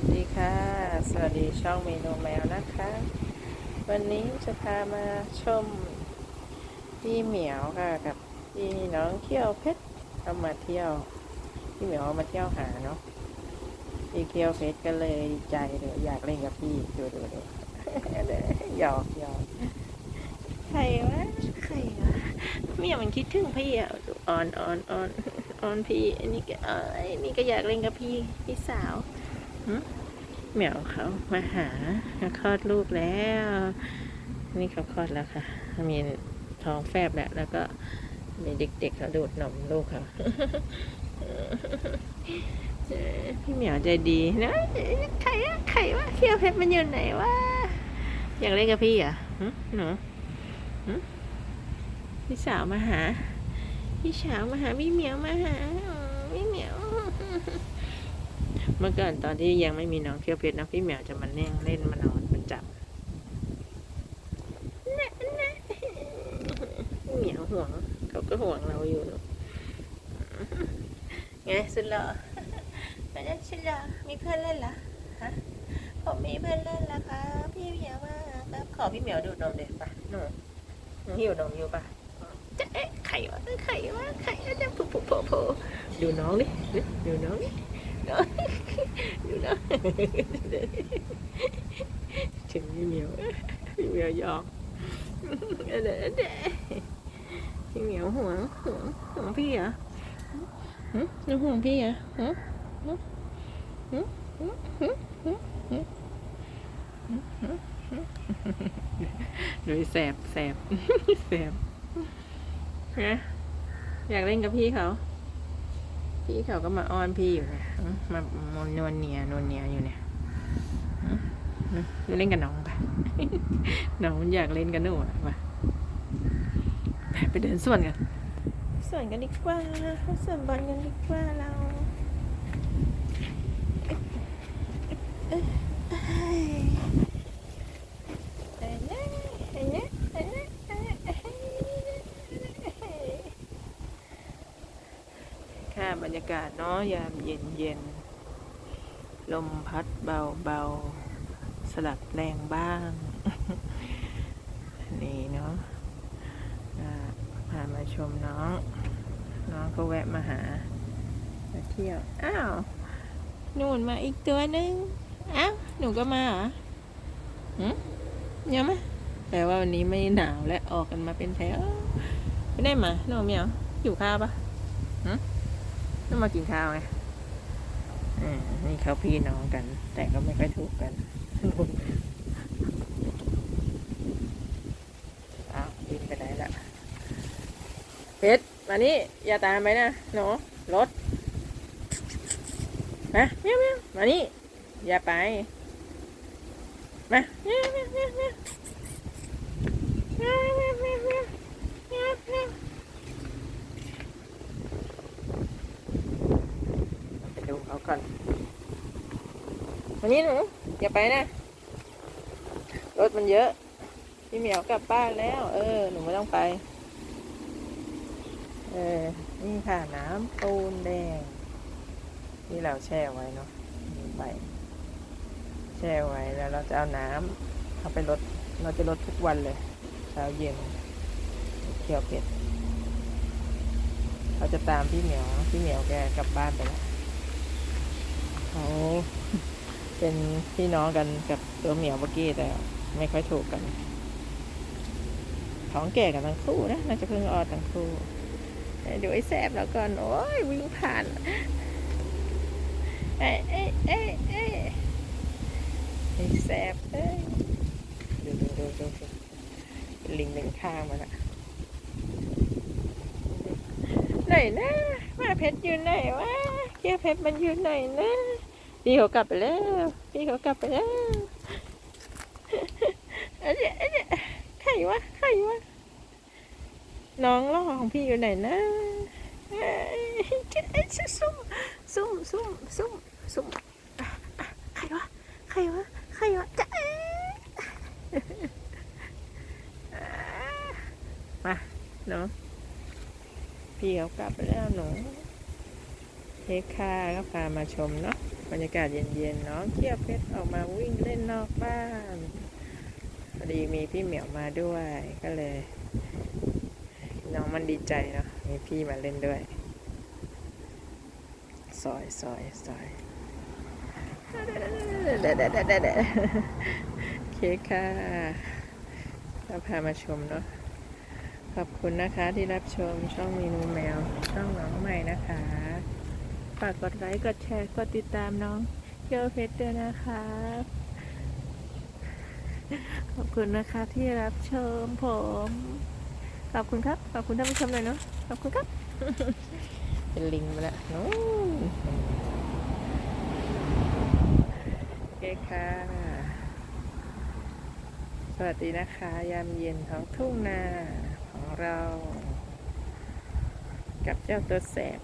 วัสดีค่ะ สวัสดีช่องเมนูแมวนะคะ วันนี้จะพามาชมพี่เหมียวค่ะกับพี่น้องเขี้ยวเพชรเขามาเที่ยวพี่เหมียวเอามาเที่ยวหาเนาะพี่เขี้ยวเพชรก็เลยดีใจเลยอยากเล่นกับพี่ดูดูดูหยอกหยอกใครวะใครวะเหมียวมันคิดถึงพี่อะดูออนออนออนออนพี่อันนี้ก็เอ้ยนี่ก็อยากเล่นกับพี่พี่สาว เหมียวเขามาหาเขาคลอดลูกแล้ว นี่เขาคลอดแล้วค่ะ มีท้องแฟบแล้ว แล้วก็มีเด็กๆเขาดูดนมลูกเขาพี่เหมียวใจดีนะใครอะใครวะเขี้ยวเพชรมันอยู่ไหนวะอยากเล่นกับพี่อะหนูพี่สาวมาหา พี่สาวมาหาพี่เหมียวมาหาพี่เหมียว เมื่อก่อนตอนที่ยังไม่มีน้องเคี้ยวเพชรนะพี่เหมียวจะมาเล่นเล่นมานอนประจำนะนะพี่เหมียวห่วงเขาก็ห่วงเราอยู่ไงสุดหล่อไม่ได้สุดหล่อมีเพื่อนเล่นเหรอฮะผมมีเพื่อนเล่นแล้วครับพี่เหมียวมาครับขอพี่เหมียวดูดนมเด็กปะหนูหิวนมอยู่ปะจะเอ๊ะไข่วะไข่วะไข่วะจะโผล่โผล่โผล่โผล่ดูน้องดิ เนาะดูเนาะถึงพี่เมียวพี่เมียวยอมเด็ดพี่เมียวห่วงห่วงห่วงพี่เหรอหืมห่วงพี่เหรอหืมหืมหืมหืมหืมหืมหนูหื้แสบแสบนะอหื้เล่นกับพี่เขา พี่เขาก็มาอ้อนพี่อยู่เนี่ยมามนวลเนียนวลเนียอยู่เนี่ยมอืมไปเล่นกับน้องไปน้องมันอยากเล่นกับหนูอะไปไปไปเดินสวนกันสวนกันดีกว่าสวนบอลกันดีกว่าเราเอ้ย บรรยากาศเนาะยามเย็นเย็นลมพัดเบาเบาสลับแรงบ้าง นี่เนาะพามาชมน้อง น้องก็แวะมาหา มาเที่ยว อ้าวนูนมาอีกตัวหนึ่งอ้าว หนูก็มาเหรอหืมยังไหมแต่ว่าวันนี้ไม่หนาวและออกกันมาเป็นแถวไม่ได้มาหนูเมียวอยู่ข้าวปะ ต้องมากินข้าวไงอ่านี่เขาพี่น้องกัน แต่ก็ไม่ค่อยถูกกันอ้าวบินไปไหนละเพชรมานี่อย่าตามไปนะหนูรถมาเมียวเมียวมานี่อย่าไป มาเมียวเมียวเมียวเมียวเมียวเมียวเมียวเมียวเมียวเมียว ไปดูเขาก่อนวั นนี้หนูอย่าไปนะ รถมันเยอะ พี่เหมียวกลับบ้านแล้ว เออ หนูไม่ต้องไป เออ นี่ค่ะน้ำปูนแดง ที่เราแช่ไว้เนาะนี่ใบแช่ไว้แล้วเราจะเอาน้ำเอาไปลด เราจะลดทุกวันเลยเช้าเย็นเคี่ยวเผ็ด เราจะตามพี่เหมียว พี่เหมียวแกกลับบ้านไปแล้วเขา เป็นพี่น้องกันกับตัวเหมียวเมื่อกี้แต่ไม่ค่อยถูกกัน ท้องแก่กันทั้งคู่นะน่าจะเพิ่งออดทั้งคู่เดี๋ยวไอ้แสบแล้วก่อนโอ้ยวิ่งผ่านเอ้ยเอ้ยเอ้ยเอ้ไอ้แสบเอ้ยดูดูดูดูลิงหนึ่งข้างมันอะไหนนะมาเพชรอยู่ไหนวะเกียเพชรมันอยู่ไหนนะ พี่เขากลับไปแล้ว พี่เขากลับไปแล้วเอ้ยเอ้ยใครวะใครวะน้องล่อของพี่อยู่ไหนนะเอ้ยเอ้ยซุ่มซุ่มซุ่มซุ่มซุ่มใครวะใครวะใครวะจะเอ๊ะอะมาเนาะพี่เขากลับไปแล้วหนูเทคค่าก็พามาชมเนาะ บรรยากาศเย็นๆเนาะเขี้ยวเพชรออกมาวิ่งเล่นนอกบ้านพอดีมีพี่เหมียวมาด้วยก็เลย น้องมันดีใจเนาะมีพี่มาเล่นด้วยซอยซอยซอยเด็ดเด็ดเด็ดเด็ดโอเคค่ะเราพามาชมเนาะขอบคุณนะคะที่รับชมช่องเมนูแมว ช่องน้องใหม่นะคะ ฝากกดไลค์ กดแชร์ กดติดตามน้องเกียวเพชรด้วยนะคะขอบคุณนะคะที่รับชมผม ขอบคุณครับ ขอบคุณท่านผู้ชมเลยเนาะ ขอบคุณครับ เป็นลิงไปแล้วนู้นโอเคค่ะ สวัสดีนะคะ ยามเย็นท้องทุ่งนาของเรา กับเจ้าตัวแสบ